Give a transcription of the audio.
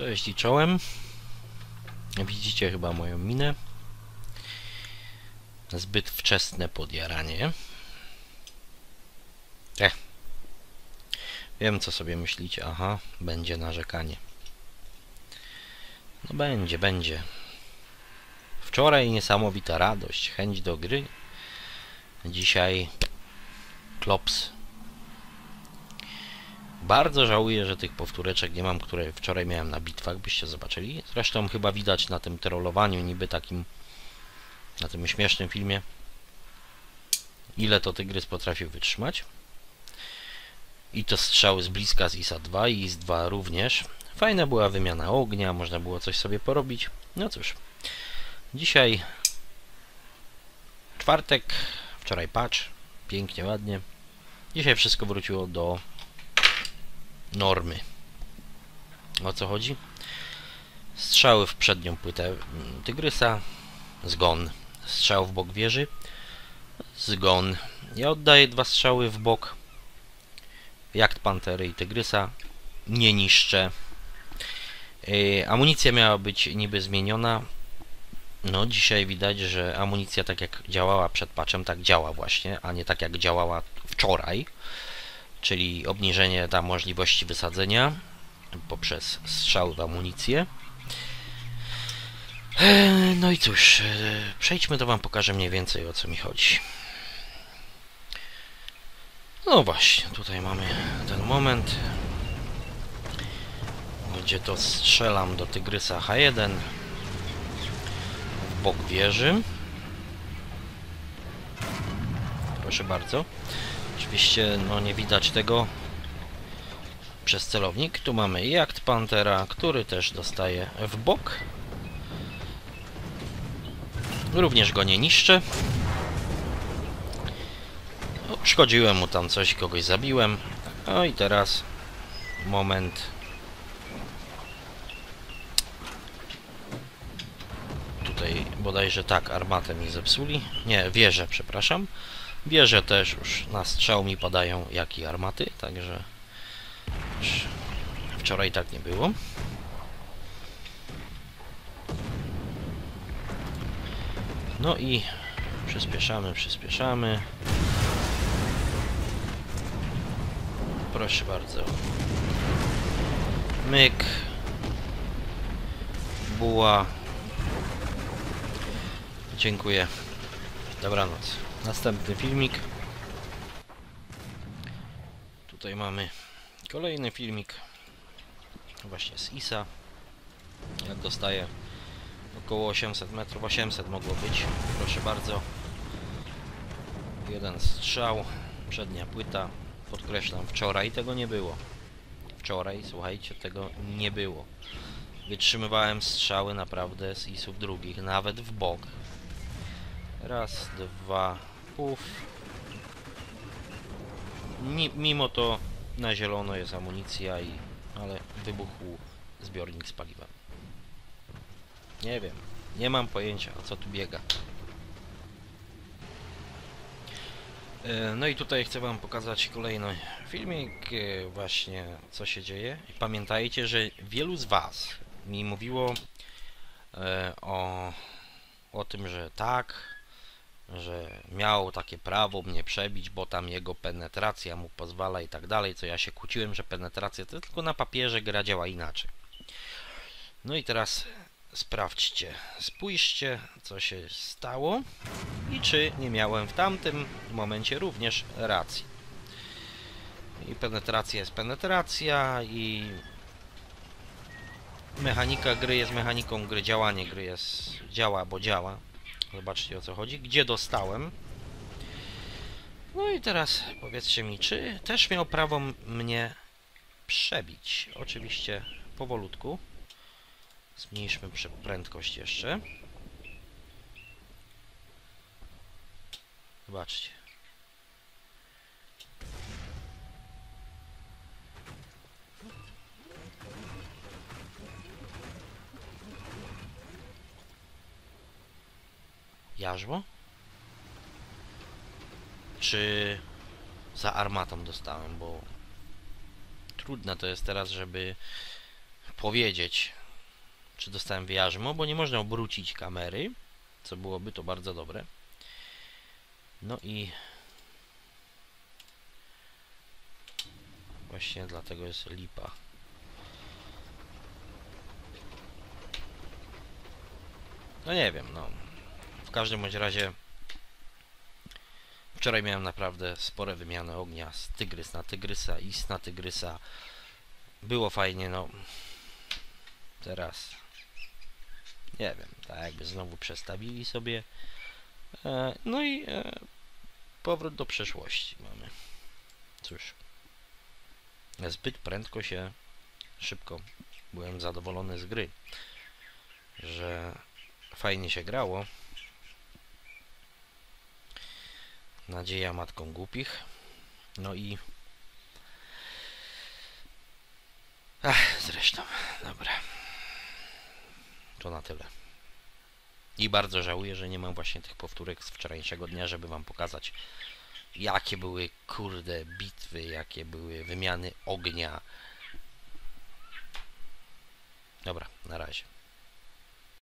Cześć i czołem. Widzicie chyba moją minę. Zbyt wczesne podjaranie. Eh. Wiem co sobie myślicie. Aha, będzie narzekanie. No będzie, będzie. Wczoraj niesamowita radość, chęć do gry. Dzisiaj klops. Bardzo żałuję, że tych powtóreczek nie mam, które wczoraj miałem na bitwach, byście zobaczyli. Zresztą chyba widać na tym trollowaniu niby takim, na tym śmiesznym filmie, ile to tygrys potrafił wytrzymać. I to strzały z bliska z ISA 2 i IS 2 również. Fajna była wymiana ognia, można było coś sobie porobić. No cóż, dzisiaj czwartek, wczoraj patch, pięknie, ładnie. Dzisiaj wszystko wróciło do normy. O co chodzi? Strzały w przednią płytę mm, tygrysa, zgon. Strzał w bok wieży, zgon. Ja oddaję dwa strzały w bok jakt pantery i tygrysa. Nie niszczę. Yy, amunicja miała być niby zmieniona. No, dzisiaj widać, że amunicja tak jak działała przed patchem, tak działa właśnie, a nie tak jak działała wczoraj czyli obniżenie tam możliwości wysadzenia poprzez strzały w amunicję. No i cóż, przejdźmy to Wam pokażę mniej więcej o co mi chodzi. No właśnie, tutaj mamy ten moment, gdzie to strzelam do Tygrysa H1 w bok wieży. Proszę bardzo. Oczywiście no nie widać tego przez celownik. Tu mamy Jakt Pantera, który też dostaje w bok. Również go nie niszczę. Szkodziłem mu tam coś, kogoś zabiłem. No i teraz moment. Tutaj bodajże tak, armatę mi zepsuli. Nie, wieżę, przepraszam. Wieże też już na strzał mi padają jak i armaty, także wczoraj tak nie było. No i przyspieszamy, przyspieszamy. Proszę bardzo. Myk. Buła. Dziękuję. Dobranoc. Następny filmik. Tutaj mamy kolejny filmik właśnie z ISA. Jak dostaję około 800 metrów, 800 mogło być. Proszę bardzo. Jeden strzał, przednia płyta. Podkreślam, wczoraj tego nie było. Wczoraj, słuchajcie, tego nie było. Wytrzymywałem strzały naprawdę z ISów drugich, nawet w bok. Raz, dwa, puf. Mimo to na zielono jest amunicja i... ale wybuchł zbiornik z paliwem. Nie wiem. Nie mam pojęcia o co tu biega. E, no i tutaj chcę wam pokazać kolejny filmik, e, właśnie co się dzieje. Pamiętajcie, że wielu z was mi mówiło e, o, o tym, że tak, że miał takie prawo mnie przebić, bo tam jego penetracja mu pozwala i tak dalej, co ja się kłóciłem, że penetracja to tylko na papierze gra działa inaczej. No i teraz sprawdźcie, spójrzcie, co się stało i czy nie miałem w tamtym momencie również racji. I penetracja jest penetracja i mechanika gry jest mechaniką gry, działanie gry jest działa, bo działa. Zobaczcie o co chodzi. Gdzie dostałem? No i teraz powiedzcie mi, czy też miał prawo mnie przebić? Oczywiście powolutku. Zmniejszmy prędkość jeszcze. Zobaczcie. Jarzmo? Czy za armatą dostałem, bo trudne to jest teraz, żeby powiedzieć, czy dostałem wyjarzmo, bo nie można obrócić kamery, co byłoby to bardzo dobre. No i właśnie dlatego jest lipa. No nie wiem, no. W każdym bądź razie wczoraj miałem naprawdę spore wymiany ognia z tygrys na tygrysa, is na tygrysa. Było fajnie, no. Teraz nie wiem, tak jakby znowu przestawili sobie. E, no i e, powrót do przeszłości mamy. Cóż. Zbyt prędko się, szybko byłem zadowolony z gry, że fajnie się grało. Nadzieja matką głupich. No i... Ach, zresztą, dobra. To na tyle. I bardzo żałuję, że nie mam właśnie tych powtórek z wczorajszego dnia, żeby wam pokazać jakie były kurde bitwy, jakie były wymiany ognia. Dobra, na razie.